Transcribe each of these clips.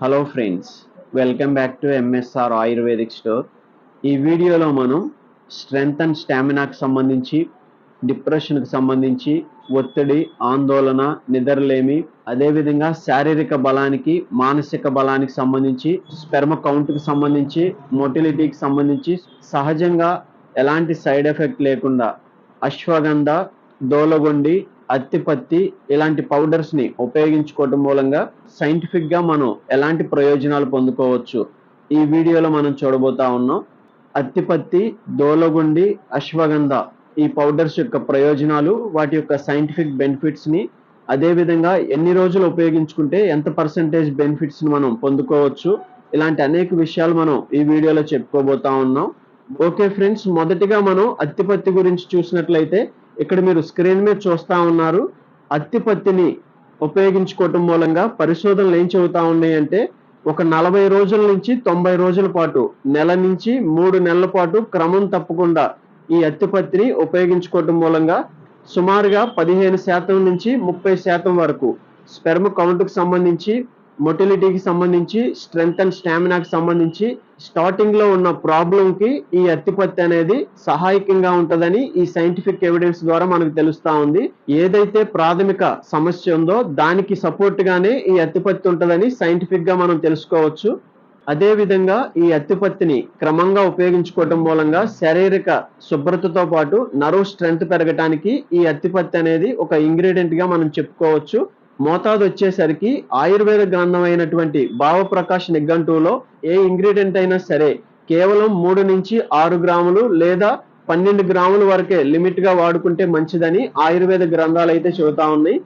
Hello friends welcome back to MSR ayurvedic store ఈ వీడియోలో మనం స్ట్రెంగ్త్ అండ్ స్టామినాకు సంబంధించి డిప్రెషన్కి సంబంధించి ఒత్తిడి ఆందోళన నిద్రలేమి అదేవిధంగా శారీరక బలానికి మానసిక బలానికి సంబంధించి స్పెర్మ కౌంట్కి సంబంధించి మొటిలిటీకి సంబంధించి సహజంగా ఎలాంటి సైడ్ ఎఫెక్ట్ లేకుండా అశ్వగంధ దోలగొండి అత్తిపత్తి ఇలాంటి పౌడర్స్ని ఉపయోగించుకోవటం మూలంగా సైంటిఫిక్గా మనం ఎలాంటి ప్రయోజనాలు పొందుకోవచ్చు? ఈ వీడియోలో మనం చూడబోతా ఉన్నాం. అత్తిపత్తి దోలగుండి అశ్వగంధ ఈ పౌడర్స్ యొక్క ప్రయోజనాలు వాటి యొక్క సైంటిఫిక్ బెనిఫిట్స్ని ఎన్ని రోజులు ఉపయోగించుకుంటే ఎంత పర్సంటేజ్ బెనిఫిట్స్ని మనం పొందుకోవచ్చు? ఇలాంటి అనేక విషయాలు మనం ఈ వీడియోలో చెప్పుకోబోతా ఉన్నాం. ఓకే ఫ్రెండ్స్ మొదటిగా మనం అత్తిపత్తి గురించి చూసినట్లయితే ఇక్కడ మీరు స్క్రీన్ మీద చూస్తా ఉన్నారు. అత్తిపత్తిని ఉపయోగించుకోవటం మూలంగా పరిశోధనలు ఏం చెబుతా ఉన్నాయి అంటే ఒక నలభై రోజుల నుంచి తొంభై రోజుల పాటు నెల నుంచి మూడు నెలల పాటు క్రమం తప్పకుండా ఈ అత్తిపత్తిని ఉపయోగించుకోవటం మూలంగా సుమారుగా పదిహేను శాతం నుంచి ముప్పై శాతం వరకు స్పెర్మ్ కౌంట్కు సంబంధించి మొటిలిటీకి సంబంధించి స్ట్రెంగ్త్ అండ్ స్టామినాకి సంబంధించి స్టార్టింగ్లో ఉన్న ప్రాబ్లం కి ఈ అత్తిపత్తి అనేది సహాయకంగా ఉంటదని ఈ సైంటిఫిక్ ఎవిడెన్స్ ద్వారా మనకు తెలుస్తా ఉంది. ఏదైతే ప్రాథమిక సమస్య ఉందో దానికి సపోర్ట్ గానే ఈ అత్తిపత్తి ఉంటదని సైంటిఫిక్గా మనం తెలుసుకోవచ్చు. అదే విధంగా ఈ అత్తిపత్తిని క్రమంగా ఉపయోగించుకోవటం మూలంగా శారీరక శుభ్రతతో పాటు నర్వ్ స్ట్రెంగ్త్ పెరగటానికి ఈ అత్తిపత్తి అనేది ఒక ఇంగ్రీడియంట్గా మనం చెప్పుకోవచ్చు. మోతాదు వచ్చేసరికి ఆయుర్వేద గ్రంథం అయినటువంటి భావప్రకాష్ నిఘంటువులో ఏ ఇంగ్రీడియంట్ అయినా సరే కేవలం మూడు నుంచి ఆరు గ్రాములు లేదా పన్నెండు గ్రాముల వరకే లిమిట్గా వాడుకుంటే మంచిదని ఆయుర్వేద గ్రంథాలు అయితే చెబుతా ఉన్నాయి.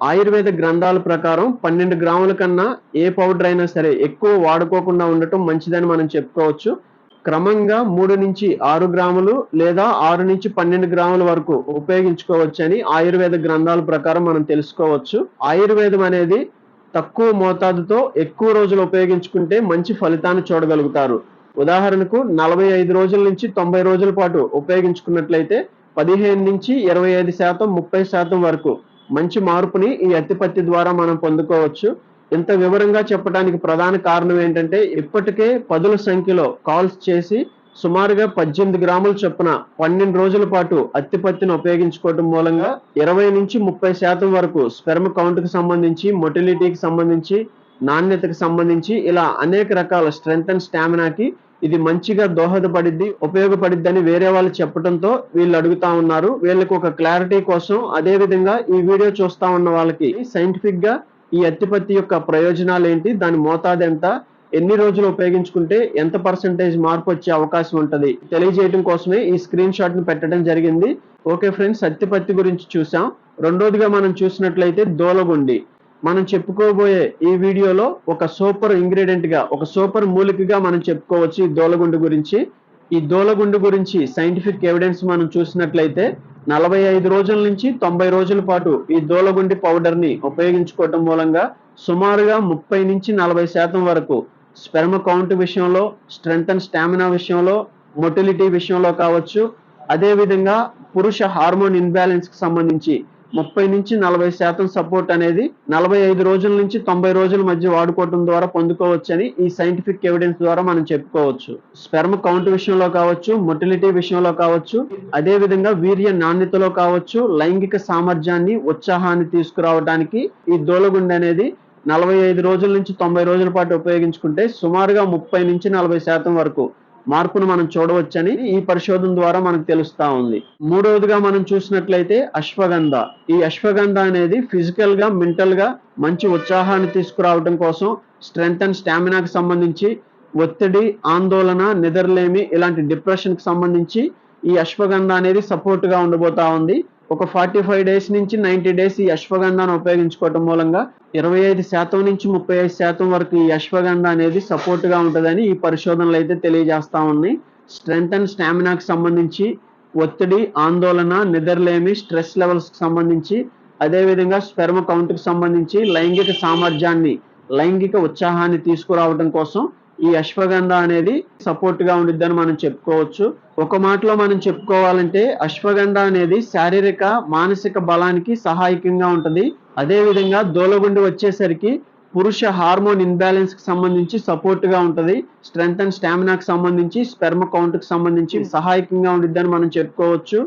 ఆయుర్వేద గ్రంథాల ప్రకారం పన్నెండు గ్రాముల కన్నా ఏ పౌడర్ అయినా సరే ఎక్కువ వాడుకోకుండా ఉండటం మంచిదని మనం చెప్పుకోవచ్చు. క్రమంగా మూడు నుంచి ఆరు గ్రాములు లేదా ఆరు నుంచి పన్నెండు గ్రాముల వరకు ఉపయోగించుకోవచ్చని ఆయుర్వేద గ్రంథాల ప్రకారం మనం తెలుసుకోవచ్చు. ఆయుర్వేదం అనేది తక్కువ మోతాదుతో ఎక్కువ రోజులు ఉపయోగించుకుంటే మంచి ఫలితాన్ని చూడగలుగుతారు. ఉదాహరణకు నలభై ఐదు రోజుల నుంచి తొంభై రోజుల పాటు ఉపయోగించుకున్నట్లయితే పదిహేను నుంచి ఇరవై ఐదు శాతం ముప్పై శాతం వరకు మంచి మార్పుని ఈ అత్తిపత్తి ద్వారా మనం పొందుకోవచ్చు. ఇంత వివరంగా చెప్పడానికి ప్రధాన కారణం ఏంటంటే ఇప్పటికే పదుల సంఖ్యలో కాల్స్ చేసి సుమారుగా పద్దెనిమిది గ్రాముల చొప్పున పన్నెండు రోజుల పాటు అత్తిపత్తిని ఉపయోగించుకోవటం మూలంగా ఇరవై నుంచి ముప్పై శాతం వరకు స్పెర్మ్ కౌంట్కి సంబంధించి మొటిలిటీకి సంబంధించి నాణ్యతకు సంబంధించి ఇలా అనేక రకాల స్ట్రెంగ్త్ అండ్ స్టామినాకి ఇది మంచిగా దోహదపడిద్ది ఉపయోగపడిద్దని వేరే వాళ్ళు చెప్పడంతో వీళ్ళు అడుగుతా ఉన్నారు. వీళ్ళకి ఒక క్లారిటీ కోసం అదే విధంగా ఈ వీడియో చూస్తా ఉన్న వాళ్ళకి సైంటిఫిక్గా ఈ అత్తిపత్తి యొక్క ప్రయోజనాలు ఏంటి? దాని మోతాదు ఎంత? ఎన్ని రోజులు ఉపయోగించుకుంటే ఎంత పర్సంటేజ్ మార్పు వచ్చే అవకాశం ఉంటుంది? తెలియజేయడం కోసమే ఈ స్క్రీన్ షాట్ను పెట్టడం జరిగింది. ఓకే ఫ్రెండ్స్ అత్తిపత్తి గురించి చూసాం. రెండోదిగా మనం చూసినట్లయితే దోలగుండి. మనం చెప్పుకోబోయే ఈ వీడియోలో ఒక సూపర్ ఇంగ్రీడియంట్గా ఒక సూపర్ మూలికగా మనం చెప్పుకోవచ్చు ఈ దోలగుండి గురించి. ఈ దోలగుండు గురించి సైంటిఫిక్ ఎవిడెన్స్ మనం చూసినట్లయితే నలభై ఐదు రోజుల నుంచి తొంభై రోజుల పాటు ఈ దోలగుండి పౌడర్ని ఉపయోగించుకోవటం మూలంగా సుమారుగా ముప్పై నుంచి నలభై శాతం వరకు స్పెర్మ కౌంట్ విషయంలో స్ట్రెంగ్త్ అండ్ స్టామినా విషయంలో మొటిలిటీ విషయంలో కావచ్చు. అదేవిధంగా పురుష హార్మోన్ ఇన్బ్యాలెన్స్కి సంబంధించి ముప్పై నుంచి నలభై శాతం సపోర్ట్ అనేది నలభై ఐదు రోజుల నుంచి తొంభై రోజుల మధ్య వాడుకోవడం ద్వారా పొందుకోవచ్చని ఈ సైంటిఫిక్ ఎవిడెన్స్ ద్వారా మనం చెప్పుకోవచ్చు. స్పెర్మ్ కౌంట్ విషయంలో కావచ్చు మొటిలిటీ విషయంలో కావచ్చు అదే విధంగా వీర్య నాణ్యతలో కావచ్చు లైంగిక సామర్థ్యాన్ని ఉత్సాహాన్ని తీసుకురావడానికి ఈ దోలగుండె అనేది నలభై ఐదు రోజుల నుంచి తొంభై రోజుల పాటు ఉపయోగించుకుంటే సుమారుగా ముప్పై నుంచి నలభై శాతం వరకు మార్పును మనం చూడవచ్చని ఈ పరిశోధన ద్వారా మనకు తెలుస్తా ఉంది. మూడవదిగా మనం చూసినట్లయితే అశ్వగంధ. ఈ అశ్వగంధ అనేది ఫిజికల్గా మెంటల్గా మంచి ఉత్సాహాన్ని తీసుకురావడం కోసం స్ట్రెంగ్త్ అండ్ స్టామినాకి సంబంధించి ఒత్తిడి ఆందోళన నిద్రలేమి ఇలాంటి డిప్రెషన్కి సంబంధించి ఈ అశ్వగంధ అనేది సపోర్ట్గా ఉండబోతా ఉంది. ఒక ఫార్టీ ఫైవ్ డేస్ నుంచి నైంటీ డేస్ ఈ అశ్వగంధాను ఉపయోగించుకోవటం మూలంగా ఇరవై ఐదు శాతం నుంచి ముప్పై ఐదు శాతం వరకు ఈ అశ్వగంధ అనేది సపోర్ట్గా ఉంటుందని ఈ పరిశోధనలు అయితే తెలియజేస్తా ఉన్నాయి. స్ట్రెంగ్త్ అండ్ స్టామినాకి సంబంధించి ఒత్తిడి ఆందోళన నిద్రలేమి స్ట్రెస్ లెవెల్స్కి సంబంధించి అదేవిధంగా స్పెర్మ కౌంట్కి సంబంధించి లైంగిక సామర్థ్యాన్ని లైంగిక ఉత్సాహాన్ని తీసుకురావడం కోసం ఈ అశ్వగంధ అనేది సపోర్ట్గా ఉండిద్దని మనం చెప్పుకోవచ్చు. ఒక మాటలో మనం చెప్పుకోవాలంటే అశ్వగంధ అనేది శారీరక మానసిక బలానికి సహాయకంగా ఉంటుంది. అదే విధంగా దూలగుండి వచ్చేసరికి పురుష హార్మోన్ ఇన్బ్యాలెన్స్కి సంబంధించి సపోర్ట్గా ఉంటుంది. స్ట్రెంగ్త్ అండ్ స్టామినాకి సంబంధించి స్పెర్మ కౌంట్కి సంబంధించి సహాయకంగా ఉండిద్దని మనం చెప్పుకోవచ్చు.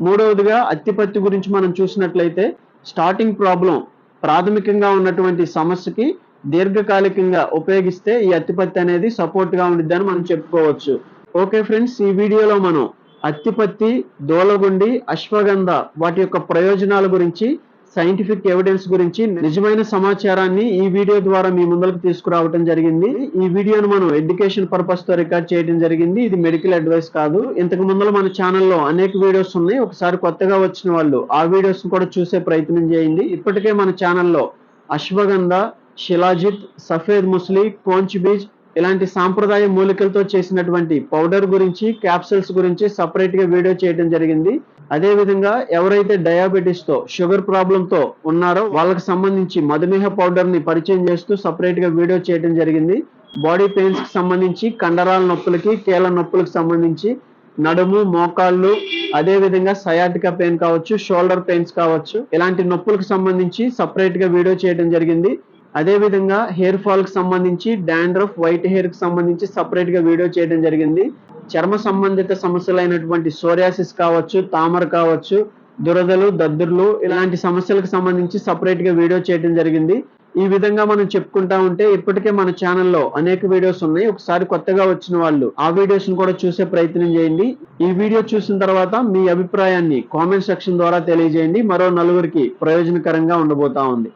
మూడవదిగా అత్తిపత్తి గురించి మనం చూసినట్లయితే స్టార్టింగ్ ప్రాబ్లం ప్రాథమికంగా ఉన్నటువంటి సమస్యకి దీర్ఘకాలికంగా ఉపయోగిస్తే ఈ అత్తిపత్తి అనేది సపోర్ట్గా ఉండిద్దని మనం చెప్పుకోవచ్చు. ఓకే ఫ్రెండ్స్ ఈ వీడియోలో మనం అత్తిపత్తి దోలగుండి అశ్వగంధ వాటి యొక్క ప్రయోజనాల గురించి సైంటిఫిక్ ఎవిడెన్స్ గురించి నిజమైన సమాచారాన్ని ఈ వీడియో ద్వారా మీ ముందరకు తీసుకురావడం జరిగింది. ఈ వీడియోను మనం ఎడ్యుకేషన్ పర్పస్తో రికార్డ్ చేయడం జరిగింది. ఇది మెడికల్ అడ్వైస్ కాదు. ఇంతకు ముందర మన ఛానల్లో అనేక వీడియోస్ ఉన్నాయి. ఒకసారి కొత్తగా వచ్చిన వాళ్ళు ఆ వీడియోస్ కూడా చూసే ప్రయత్నం చేయండి. ఇప్పటికే మన ఛానల్లో అశ్వగంధ శిలాజిత్ సఫేద్ ముస్లి కోంచ్ బీజ్ ఇలాంటి సాంప్రదాయ మూలికలతో చేసినటువంటి పౌడర్ గురించి క్యాప్సూల్స్ గురించి సపరేట్గా వీడియో చేయడం జరిగింది. అదే విధంగా ఎవరైతే డయాబెటీస్తో షుగర్ ప్రాబ్లంతో ఉన్నారో వాళ్ళకి సంబంధించి మధుమేహ పౌడర్ని పరిచయం చేస్తూ సపరేట్గా వీడియో చేయడం జరిగింది. బాడీ పెయిన్స్కి సంబంధించి కండరాల నొప్పులకి కీళ్ళ నొప్పులకు సంబంధించి నడుము మోకాళ్ళు అదే విధంగా సయాటికా పెయిన్ కావచ్చు షోల్డర్ పెయిన్స్ కావచ్చు ఇలాంటి నొప్పులకు సంబంధించి సపరేట్గా వీడియో చేయడం జరిగింది. అదే విధంగా హెయిర్ ఫాల్కి సంబంధించి డాండ్రఫ్ వైట్ హెయిర్కి సంబంధించి సపరేట్గా వీడియో చేయడం జరిగింది. చర్మ సంబంధిత సమస్యలైనటువంటి సోరియాసిస్ కావచ్చు తామర కావచ్చు దురదలు దద్దుర్లు ఇలాంటి సమస్యలకు సంబంధించి సపరేట్గా వీడియో చేయడం జరిగింది. ఈ విధంగా మనం చెప్పుకుంటా ఉంటే ఇప్పటికే మన ఛానల్లో అనేక వీడియోస్ ఉన్నాయి. ఒకసారి కొత్తగా వచ్చిన వాళ్ళు ఆ వీడియోస్ను కూడా చూసే ప్రయత్నం చేయండి. ఈ వీడియో చూసిన తర్వాత మీ అభిప్రాయాన్ని కామెంట్ సెక్షన్ ద్వారా తెలియజేయండి. మరో నలుగురికి ప్రయోజనకరంగా ఉండబోతా ఉంది.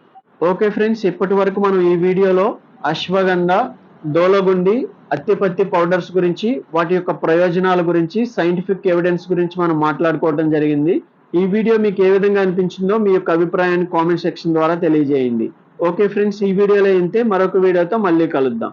ఓకే ఫ్రెండ్స్ ఇప్పటి వరకు మనం ఈ వీడియోలో అశ్వగంధ దోలగుండి అత్తిపత్తి పౌడర్స్ గురించి వాటి యొక్క ప్రయోజనాల గురించి సైంటిఫిక్ ఎవిడెన్స్ గురించి మనం మాట్లాడుకోవడం జరిగింది. ఈ వీడియో మీకు ఏ విధంగా అనిపించిందో మీ యొక్క అభిప్రాయాన్ని కామెంట్ సెక్షన్ ద్వారా తెలియజేయండి. ఓకే ఫ్రెండ్స్ ఈ వీడియోలో అయితే మరొక వీడియోతో మళ్ళీ కలుద్దాం.